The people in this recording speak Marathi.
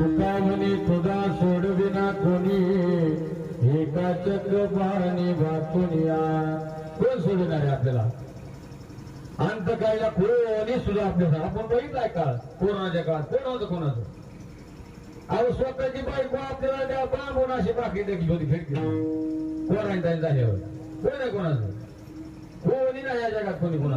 चुकावणी तुझा सोडविना कोणी. एका चक्र पाणी भातून या. कोण सोडणार आहे आपल्याला? अंत कायला कोणी सुद्धा आपल्याला? आपण बघितलाय का? कोरोनाच्या काळात. कोण होतं कोणाचं अहो स्वतःची बायको आपल्याला त्या बांबून अशी बाकी देखील होती खिडकी क्वारंटाईन झाल्यावर कोण आहे कोणाचं? कोणी नाही या जगात कोणी कोणा